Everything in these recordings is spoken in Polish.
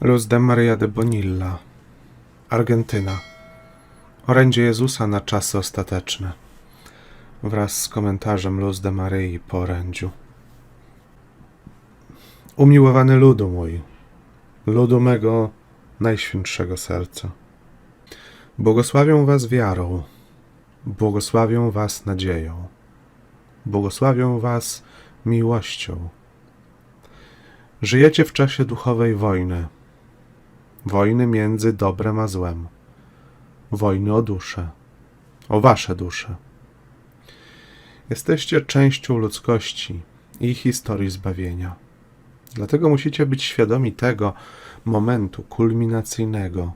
Luz de Maria de Bonilla, Argentyna. Orędzie Jezusa na czasy ostateczne. Wraz z komentarzem Luz de Maryi po orędziu. Umiłowany ludu mój, ludu mego najświętszego serca. Błogosławią was wiarą, błogosławią was nadzieją, błogosławią was miłością. Żyjecie w czasie duchowej wojny, wojny między dobrem a złem, wojny o duszę, o wasze dusze. Jesteście częścią ludzkości i historii zbawienia. Dlatego musicie być świadomi tego momentu kulminacyjnego,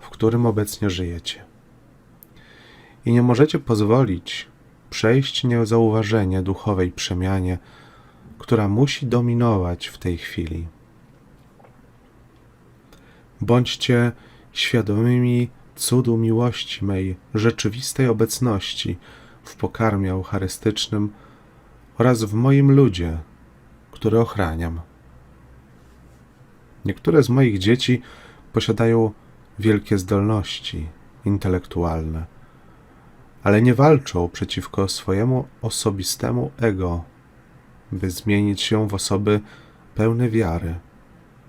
w którym obecnie żyjecie. I nie możecie pozwolić przejść niezauważenie duchowej przemianie, która musi dominować w tej chwili. Bądźcie świadomymi cudu miłości mej rzeczywistej obecności w pokarmie eucharystycznym oraz w moim ludzie, który ochraniam. Niektóre z moich dzieci posiadają wielkie zdolności intelektualne, ale nie walczą przeciwko swojemu osobistemu ego, by zmienić się w osoby pełne wiary,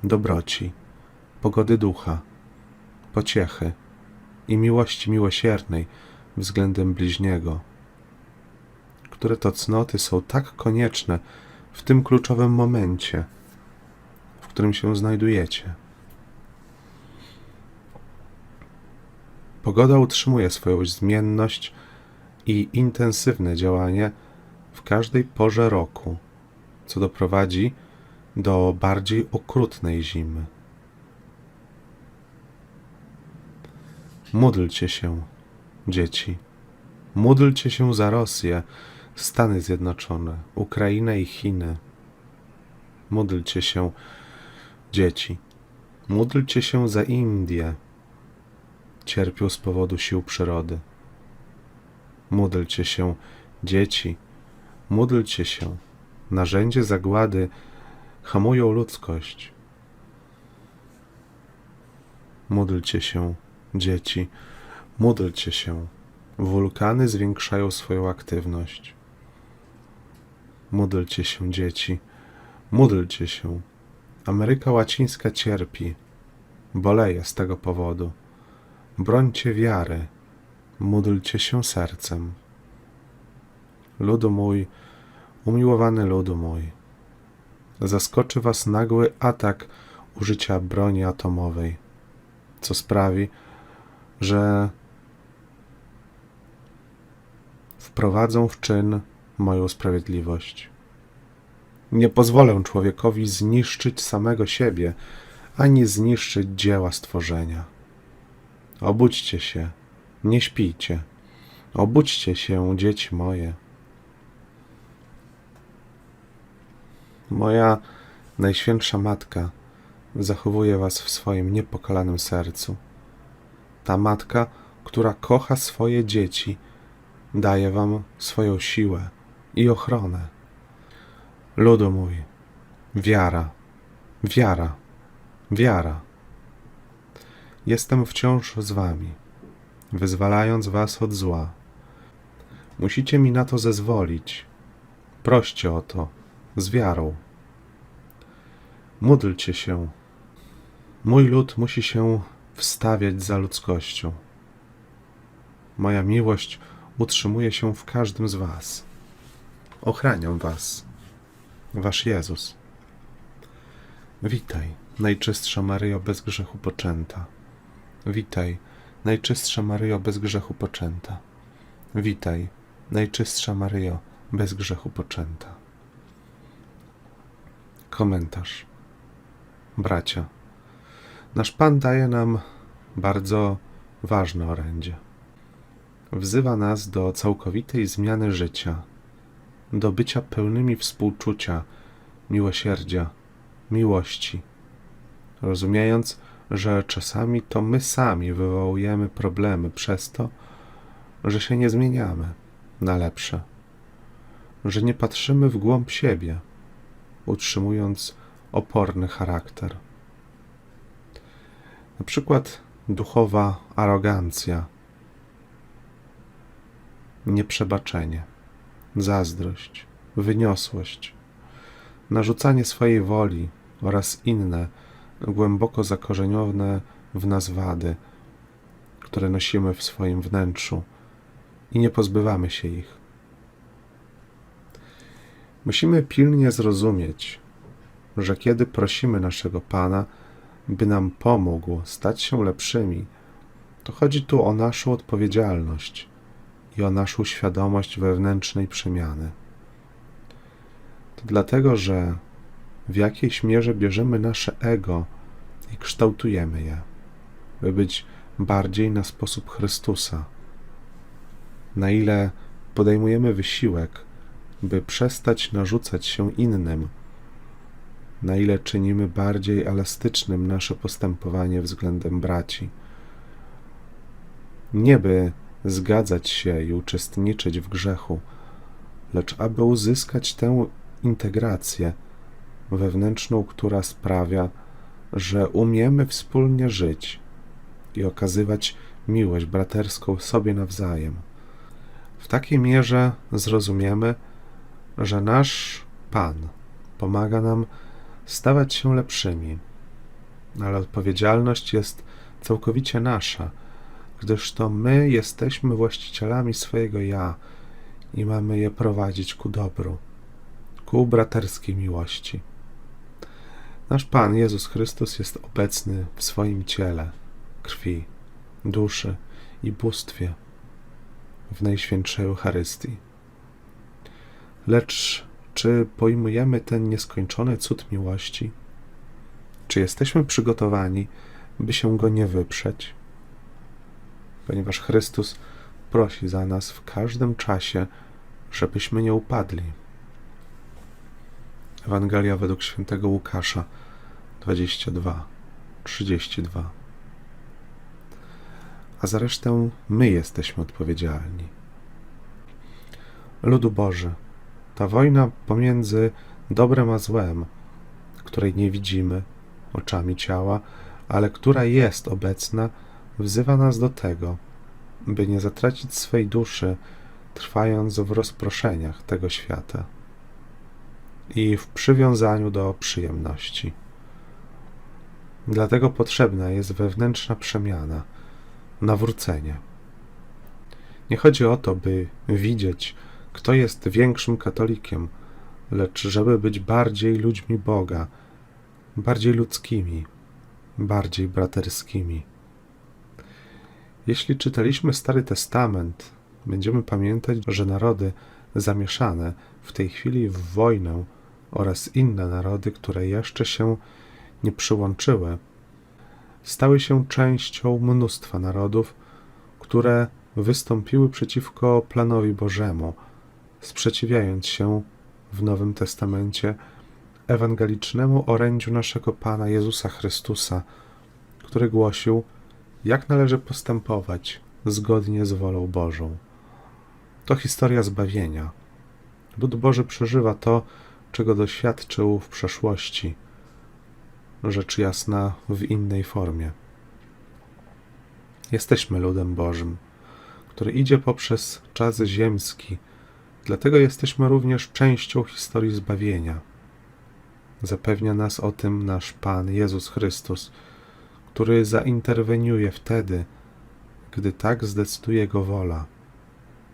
dobroci, pogody ducha, pociechy i miłości miłosiernej względem bliźniego, które to cnoty są tak konieczne w tym kluczowym momencie, w którym się znajdujecie. Pogoda utrzymuje swoją zmienność i intensywne działanie w każdej porze roku, co doprowadzi do bardziej okrutnej zimy. Módlcie się, dzieci. Módlcie się za Rosję, Stany Zjednoczone, Ukrainę i Chiny. Módlcie się, dzieci. Módlcie się za Indię. Cierpią z powodu sił przyrody. Módlcie się, dzieci. Módlcie się. Narzędzie zagłady hamują ludzkość. Módlcie się, dzieci. Módlcie się. Wulkany zwiększają swoją aktywność. Módlcie się, dzieci. Módlcie się. Ameryka Łacińska cierpi. Boleje z tego powodu. Brońcie wiary. Módlcie się sercem. Ludu mój, umiłowany ludu mój, zaskoczy was nagły atak użycia broni atomowej, co sprawi, że wprowadzą w czyn moją sprawiedliwość. Nie pozwolę człowiekowi zniszczyć samego siebie, ani zniszczyć dzieła stworzenia. Obudźcie się, nie śpijcie. Obudźcie się, dzieci moje. Moja najświętsza matka zachowuje was w swoim niepokalanym sercu. Ta matka, która kocha swoje dzieci, daje wam swoją siłę i ochronę. Ludu mój, wiara, wiara, wiara. Jestem wciąż z wami, wyzwalając was od zła. Musicie mi na to zezwolić. Proście o to, z wiarą. Módlcie się. Mój lud musi się wstawiać za ludzkością. Moja miłość utrzymuje się w każdym z Was. Ochraniam Was, Wasz Jezus. Witaj, Najczystsza Maryjo bez grzechu poczęta. Witaj, Najczystsza Maryjo bez grzechu poczęta. Witaj, Najczystsza Maryjo bez grzechu poczęta. Komentarz. Bracia, nasz Pan daje nam bardzo ważne orędzie wzywa nas do całkowitej zmiany życia, do bycia pełnymi współczucia, miłosierdzia, miłości, rozumiejąc, że czasami to my sami wywołujemy problemy przez to, że się nie zmieniamy na lepsze, że nie patrzymy w głąb siebie, utrzymując oporny charakter. Na przykład duchowa arogancja, nieprzebaczenie, zazdrość, wyniosłość, narzucanie swojej woli oraz inne głęboko zakorzenione w nas wady, które nosimy w swoim wnętrzu i nie pozbywamy się ich. Musimy pilnie zrozumieć, że kiedy prosimy naszego Pana, by nam pomógł stać się lepszymi, to chodzi tu o naszą odpowiedzialność i o naszą świadomość wewnętrznej przemiany. To dlatego, że w jakiejś mierze bierzemy nasze ego i kształtujemy je, by być bardziej na sposób Chrystusa. Na ile podejmujemy wysiłek, by przestać narzucać się innym, na ile czynimy bardziej elastycznym nasze postępowanie względem braci. Nie by zgadzać się i uczestniczyć w grzechu, lecz aby uzyskać tę integrację wewnętrzną, która sprawia, że umiemy wspólnie żyć i okazywać miłość braterską sobie nawzajem. W takiej mierze zrozumiemy, że nasz Pan pomaga nam stawać się lepszymi, ale odpowiedzialność jest całkowicie nasza, gdyż to my jesteśmy właścicielami swojego ja i mamy je prowadzić ku dobru, ku braterskiej miłości. Nasz Pan Jezus Chrystus jest obecny w swoim ciele, krwi, duszy i bóstwie w Najświętszej Eucharystii. Lecz czy pojmujemy ten nieskończony cud miłości? Czy jesteśmy przygotowani, by się go nie wyprzeć? Ponieważ Chrystus prosi za nas w każdym czasie, żebyśmy nie upadli. Ewangelia według świętego Łukasza 22, 32. A za resztę my jesteśmy odpowiedzialni. Ludu Boży, ta wojna pomiędzy dobrem a złem, której nie widzimy oczami ciała, ale która jest obecna, wzywa nas do tego, by nie zatracić swej duszy, trwając w rozproszeniach tego świata i w przywiązaniu do przyjemności. Dlatego potrzebna jest wewnętrzna przemiana, nawrócenie. Nie chodzi o to, by widzieć, kto jest większym katolikiem, lecz żeby być bardziej ludźmi Boga, bardziej ludzkimi, bardziej braterskimi. Jeśli czytaliśmy Stary Testament, będziemy pamiętać, że narody zamieszane w tej chwili w wojnę oraz inne narody, które jeszcze się nie przyłączyły, stały się częścią mnóstwa narodów, które wystąpiły przeciwko planowi Bożemu, sprzeciwiając się w Nowym Testamencie ewangelicznemu orędziu naszego Pana Jezusa Chrystusa, który głosił, jak należy postępować zgodnie z wolą Bożą. To historia zbawienia. Lud Boży przeżywa to, czego doświadczył w przeszłości, rzecz jasna w innej formie. Jesteśmy ludem Bożym, który idzie poprzez czas ziemski, dlatego jesteśmy również częścią historii zbawienia. Zapewnia nas o tym nasz Pan Jezus Chrystus, który zainterweniuje wtedy, gdy tak zdecyduje Jego wola,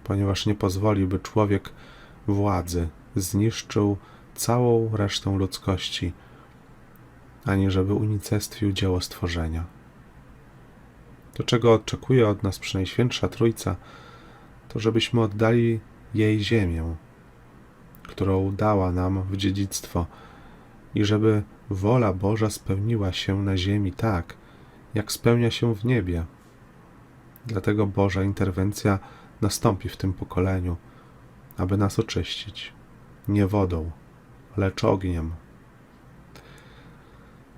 ponieważ nie pozwoli, by człowiek władzy zniszczył całą resztę ludzkości, ani żeby unicestwił dzieło stworzenia. To, czego oczekuje od nas Przenajświętsza Trójca, to żebyśmy oddali jej ziemię, którą dała nam w dziedzictwo, i żeby wola Boża spełniła się na ziemi tak, jak spełnia się w niebie. Dlatego Boża interwencja nastąpi w tym pokoleniu, aby nas oczyścić, nie wodą, lecz ogniem.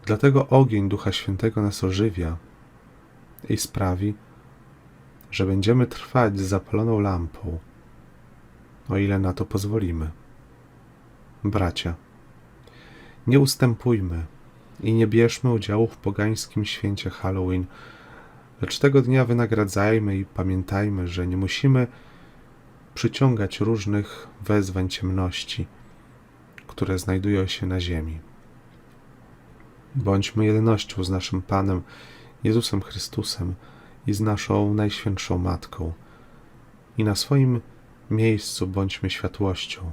Dlatego ogień Ducha Świętego nas ożywia i sprawi, że będziemy trwać z zapaloną lampą, o ile na to pozwolimy. Bracia, nie ustępujmy i nie bierzmy udziału w pogańskim święcie Halloween, lecz tego dnia wynagradzajmy i pamiętajmy, że nie musimy przyciągać różnych wezwań ciemności, które znajdują się na ziemi. Bądźmy jednością z naszym Panem Jezusem Chrystusem i z naszą Najświętszą Matką. I na swoim miejscu bądźmy światłością,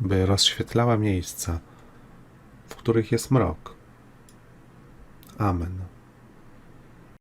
by rozświetlała miejsca, w których jest mrok. Amen.